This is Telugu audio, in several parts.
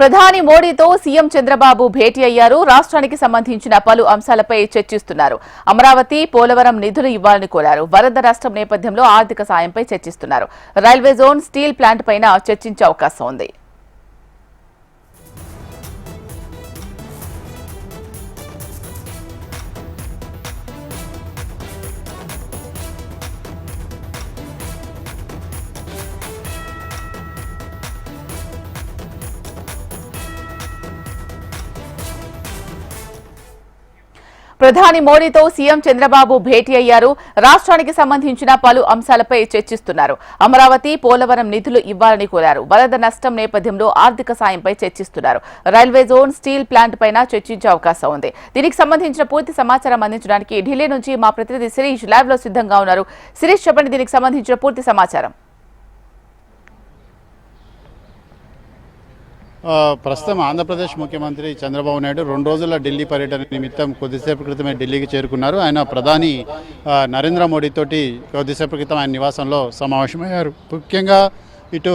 ప్రధాని మోడీతో సీఎం చంద్రబాబు భేటీ అయ్యారు. రాష్ట్రానికి సంబంధించిన పలు అంశాలపై చర్చిస్తున్నారు. అమరావతి పోలవరం నిధులు ఇవ్వాలని కోరారు. వరద నష్టం నేపథ్యంలో ఆర్థిక సాయంపై చర్చిస్తున్నారు. రైల్వే జోన్ స్టీల్ ప్లాంట్ పైన చర్చించే అవకాశం ఉంది. ప్రధాని మోడీతో సీఎం చంద్రబాబు భేటీ అయ్యారు. రాష్ట్రానికి సంబంధించిన పలు అంశాలపై చర్చిస్తున్నారు. అమరావతి పోలవరం నిధులు ఇవ్వాలని కోరారు. వరద నష్టం నేపథ్యంలో ఆర్థిక సాయంపై చర్చిస్తున్నారు. రైల్వే జోన్ స్టీల్ ప్లాంట్ పైన చర్చించే అవకాశం ఉంది. దీనికి సంబంధించిన పూర్తి సమాచారం అందించడానికి ఢిల్లీ నుంచి మా ప్రతినిధి శిరీష్ లైవ్లో సిద్ధంగా ఉన్నారు. శిరీష్ చెప్పండి దీనికి సంబంధించిన పూర్తి సమాచారం. ప్రస్తుతం ఆంధ్రప్రదేశ్ ముఖ్యమంత్రి చంద్రబాబు నాయుడు రెండు రోజుల ఢిల్లీ పర్యటన నిమిత్తం కొద్దిసేపు క్రితమే ఢిల్లీకి చేరుకున్నారు. ఆయన ప్రధాని నరేంద్ర మోడీతోటి కొద్దిసేపు క్రితం ఆయన నివాసంలో సమావేశమయ్యారు. ముఖ్యంగా ఇటు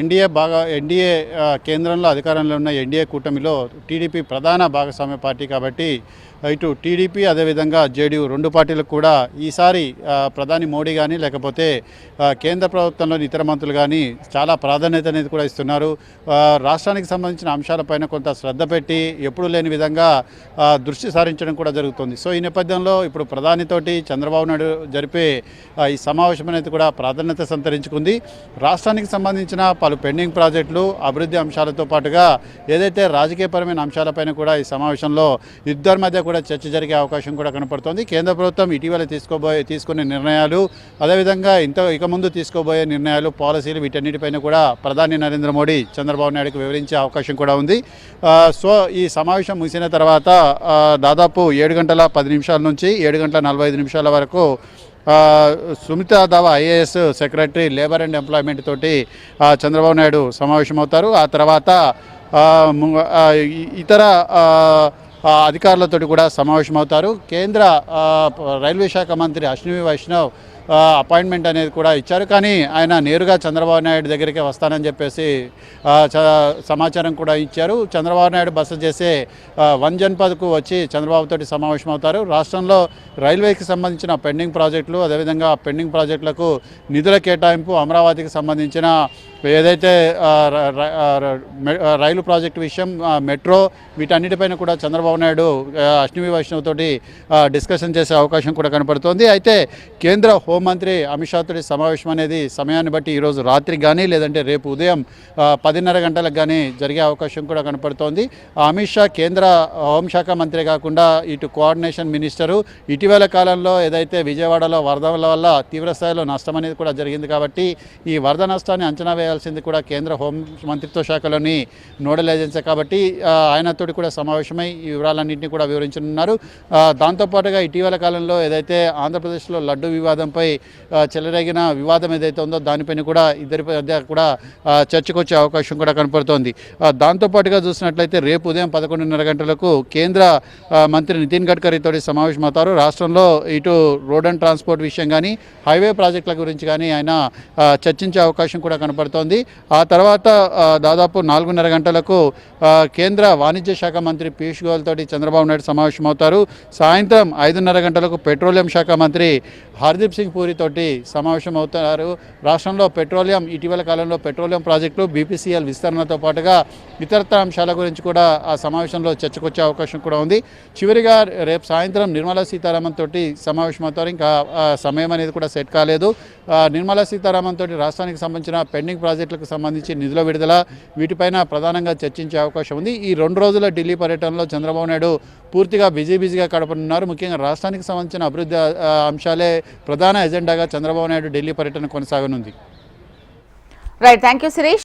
ఎన్డీఏ బాగా ఎన్డీఏ కేంద్రంలో అధికారంలో ఉన్న ఎన్డీఏ కూటమిలో టీడీపీ ప్రధాన భాగస్వామ్య పార్టీ కాబట్టి ఇటు టీడీపీ అదేవిధంగా జేడీయూ రెండు పార్టీలకు కూడా ఈసారి ప్రధాని మోడీ కానీ లేకపోతే కేంద్ర ప్రభుత్వంలోని ఇతర మంత్రులు కానీ చాలా ప్రాధాన్యత అనేది కూడా ఇస్తున్నారు. రాష్ట్రానికి సంబంధించిన అంశాలపైన కొంత శ్రద్ధ పెట్టి ఎప్పుడు లేని విధంగా దృష్టి సారించడం కూడా జరుగుతుంది. సో ఈ నేపథ్యంలో ఇప్పుడు ప్రధానితోటి చంద్రబాబు నాయుడు జరిపే ఈ సమావేశం అనేది కూడా ప్రాధాన్యత సంతరించుకుంది. రాష్ట్రానికి సంబంధించిన పలు పెండింగ్ ప్రాజెక్టులు అభివృద్ధి అంశాలతో పాటుగా ఏదైతే రాజకీయపరమైన అంశాలపైన కూడా ఈ సమావేశంలో ఇద్దరి మధ్య కూడా చర్చ జరిగే అవకాశం కూడా కనపడుతోంది. కేంద్ర ప్రభుత్వం ఇటీవల తీసుకోబోయే తీసుకునే నిర్ణయాలు అదేవిధంగా ఇంత ఇక ముందు తీసుకోబోయే నిర్ణయాలు పాలసీలు వీటన్నిటిపైన కూడా ప్రధాని నరేంద్ర మోడీ చంద్రబాబు నాయుడుకు వివరించే అవకాశం కూడా ఉంది. సో ఈ సమావేశం ముగిసిన తర్వాత దాదాపు ఏడు గంటల పది నిమిషాల నుంచి ఏడు గంటల నలభై ఐదు నిమిషాల వరకు Sumita Dawra IAS secretary labour and employment తోటి చంద్రబాబు నాయుడు సమావేశమవుతారు. ఆ తర్వాత ఇతర అధికారులతోటి కూడా సమావేశమవుతారు. కేంద్ర రైల్వే శాఖ మంత్రి అశ్విని వైష్ణవ్ అపాయింట్మెంట్ అనేది కూడా ఇచ్చారు. కానీ ఆయన నేరుగా చంద్రబాబు నాయుడు దగ్గరికి వస్తానని చెప్పేసి చ- సమాచారం కూడా ఇచ్చారు. చంద్రబాబు నాయుడు బస చేసే వన్ జన్పద్కు వచ్చి చంద్రబాబు తోటి సమావేశం అవుతారు రాష్ట్రంలో రైల్వేకి సంబంధించిన పెండింగ్ ప్రాజెక్టులు అదేవిధంగా పెండింగ్ ప్రాజెక్టులకు నిధుల కేటాయింపు అమరావతికి సంబంధించిన ఏదైతే రైలు ప్రాజెక్టు విషయం మెట్రో వీటన్నిటిపైన కూడా చంద్రబాబు నాయుడు ఆ, అశ్విని వైష్ణవ్ తోటి డిస్కషన్ చేసే అవకాశం కూడా కనపడుతోంది. అయితే కేంద్ర హోంమంత్రి అమిత్ షా తోటి సమావేశం అనేది సమయాన్ని బట్టి ఈరోజు రాత్రి కానీ లేదంటే రేపు ఉదయం పదిన్నర గంటలకు కానీ జరిగే అవకాశం కూడా కనపడుతోంది. అమిత్ షా కేంద్ర హోంశాఖ మంత్రి కాకుండా ఇటు కోఆర్డినేషన్ మినిస్టరు ఇటీవల కాలంలో ఏదైతే విజయవాడలో వరదల వల్ల తీవ్ర స్థాయిలో నష్టం అనేది కూడా జరిగింది కాబట్టి ఈ వరద నష్టాన్ని అంచనా చేయాల్సింది కూడా కేంద్ర హోం మంత్రిత్వ శాఖలోని నోడల్ ఏజెన్సీ కాబట్టి ఆ, ఆయనతోటి కూడా సమావేశమై ఈ వివరాలన్నింటినీ కూడా వివరించనున్నారు. దాంతోపాటుగా ఇటీవల కాలంలో ఏదైతే ఆంధ్రప్రదేశ్లో లడ్డు వివాదంపై చెలరేగిన వివాదం ఏదైతే ఉందో దానిపైన కూడా ఇద్దరి మధ్య కూడా చర్చకు వచ్చే అవకాశం కూడా కనపడుతోంది. దాంతోపాటుగా చూసినట్లయితే రేపు ఉదయం పదకొండున్నర గంటలకు కేంద్ర మంత్రి నితిన్ గడ్కరీతో సమావేశమవుతారు. రాష్ట్రంలో ఇటు రోడ్ అండ్ ట్రాన్స్పోర్ట్ విషయం కానీ హైవే ప్రాజెక్టుల గురించి కానీ ఆయన చర్చించే అవకాశం కూడా కనపడుతోంది. ఆ తర్వాత దాదాపు నాలుగున్నర గంటలకు కేంద్ర వాణిజ్య శాఖ మంత్రి పీయూష్ గోయల్ తోటి చంద్రబాబు నాయుడు సమావేశమవుతారు. సాయంత్రం ఐదున్నర గంటలకు పెట్రోలియం శాఖ మంత్రి హర్దీప్ సింగ్ పూరి తోటి సమావేశం అవుతారు రాష్ట్రంలో పెట్రోలియం ఇటీవల కాలంలో పెట్రోలియం ప్రాజెక్టులు బీపీసీఎల్ విస్తరణతో పాటుగా ఇతరత్ర అంశాల గురించి కూడా ఆ సమావేశంలో చర్చకొచ్చే అవకాశం కూడా ఉంది. చివరిగా రేపు సాయంత్రం నిర్మలా సీతారామన్ తోటి సమావేశం అవుతారు. ఇంకా సమయం అనేది కూడా సెట్ కాలేదు. ఆ, నిర్మలా సీతారామన్ తోటి రాష్ట్రానికి సంబంధించిన పెండింగ్ ప్రాజెక్టులకు సంబంధించి నిధుల విడుదల వీటిపైన ప్రధానంగా చర్చించే అవకాశం ఉంది. ఈ రెండు రోజుల ఢిల్లీ పర్యటనలో చంద్రబాబు నాయుడు పూర్తిగా బిజీ బిజీగా గడపనున్నారు ముఖ్యంగా రాష్ట్రానికి సంబంధించిన అభివృద్ధి అంశాలే ప్రధాన ఎజెండాగా చంద్రబాబు నాయుడు ఢిల్లీ పర్యటన కొనసాగనుంది. Right thank you Suresh